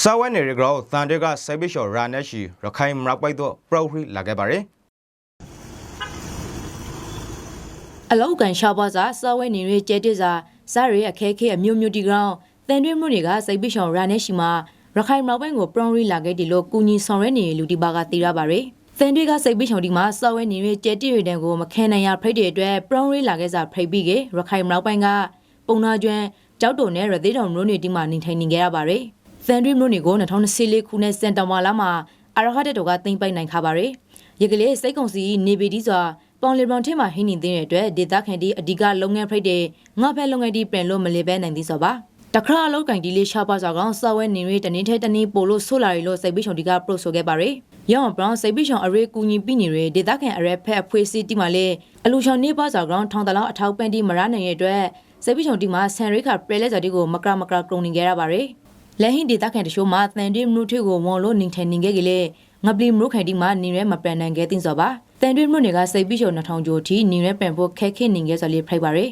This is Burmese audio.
စာဝဲနေရကြောသန်တွေကစိုက်ပိရှော်ရာနက်ရှိရခိုင်မရောက်ပိုက်တော့ပရိုဖရီလာခဲ့ပါတယ်အလောက်ကန်ရှားပွားစာစောဝဲနေရကျဲတစ်စာစားရအခဲခဲအမျိုးမျိုးတီကောင်တန်တွင်းမှုတွေကစိတ်ပိရှောင်ရာနဲ့ရှိမှာရခိုင်မြောက်ပိုင်းကိုပရွန်ရီလာခဲ့ဒီလိုကူညီဆောင်ရွက်နေလူဒီပါကသိရပါရယ်တန်တွေကစိတ်ပိရှောင်ဒီမှာစောဝဲနေရကျဲတစ်ရတဲ့ကိုမခဲနိုင်ရဖိတ်တဲ့အတွက်ပရွန်ရီလာခဲ့စာဖိတ်ပြီးကရခိုင်မြောက်ပိုင်းကပုံနာကျွန်းကြောက်တုံနဲ့ရသေးတော်မျိုးတွေဒီမှာနေထိုင်နေကြရပါရယ် တန်တွင်းမျိုးတွေကို2024ခုနှစ်စင်တဘာလမှာအရဟတ်တော်ကသိမ့်ပိုက်နိုင်ခါပါရယ်ရကလေးစိတ်ကုံစီနေပေဒီစွာပေါင်လီဘရွန်ထင်းမှာဟင်းနေတဲ့အတွက်ဒေတာခန်ဒီအဓိကလုပ်ငန်းဖိတ်တဲ့ငါဖက်လုပ်ငန်းဒီပြန်လို့မလေပဲနိုင်သည်ဆိုပါတခါအလောက်ကင်ဒီလေးရှားပါစွာကောင်စောဝဲနေရတနင်းထဲတနင်းပို့လို့ဆိုလာရီလို့စိတ်ပိရှုံဒီကပရိုဆိုခဲ့ပါရယ်ရောင်ဘရောင်းစိတ်ပိရှုံအရေးကူညီပြီးနေရဒေတာခန်အရက်ဖက်အဖွေးစီတီမှာလေအလူချောင်နေပါစွာကောင်ထောင်တလောင်းအထောက်ပန်ဒီမရနိုင်ရဲ့အတွက်စိတ်ပိရှုံဒီမှာဆန်ရိခပရဲလက်စာဒီကိုမကရမကရကရုံနေကြရပါရယ် လက်ဟင်းဒေတာခန်တရှိုးမှာတန်ဒီမနုထွေကိုဝန်လို့နေထိုင်နေခဲ့ကြလေငပလီမရုခိုင်ဒီမှာနေရဲမပန်နိုင်ခဲ့တင်စောပါတန်တွင်းမြို့နယ်ကစိတ်ပိရှုံ2000ကျော်ထိနေရဲပန်ဖို့ခဲခင်းနေခဲ့စော်လေးဖိုက်ပါရယ်